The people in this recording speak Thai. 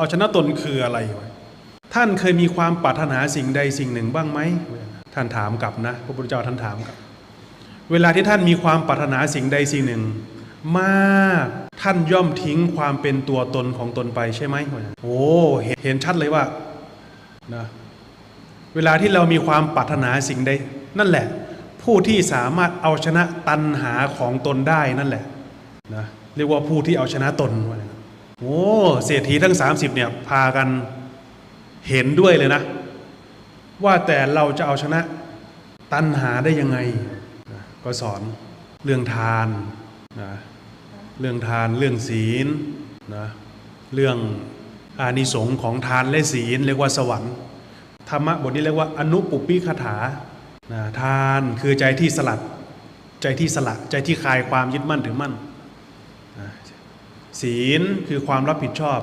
เอาชนะตนคืออะไรวะท่านเคยมีความปรารถนาสิ่งใดสิ่งหนึ่งบ้างไหมท่านถามกลับนะพระพุทธเจ้าท่านถามกลับ เวลาที่ท่านมีความปรารถนาสิ่งใดสิ่งหนึ่ง มากท่านย่อมทิ้งความเป็นตัวตนของตนไปใช่ไหมโอ้เห็นชัดเลยว่านะเวลาที่เรามีความปรารถนาสิ่งใด นั่นแหละ ผู้ที่สามารถเอาชนะตัณหาของตนได้นั่นแหละนะเรียกว่าผู้ที่เอาชนะตนว่า โอ้เศรษฐีทั้ง 30เนี่ยพากันเห็นด้วยเลยนะ ว่าแต่เราจะเอาชนะตัณหาได้ยังไง ก็สอนเรื่องทานนะเรื่องทานเรื่องศีลนะเรื่องอานิสงส์ของทานและศีลเรียกว่าสวรรค์ธรรมะบทนี้เรียกว่าอนุปุปปิคถานะทานคือใจที่สลัด ใจที่สละใจที่คลายความยึดมั่นถือมั่นนะ ศีลคือความรับผิดชอบ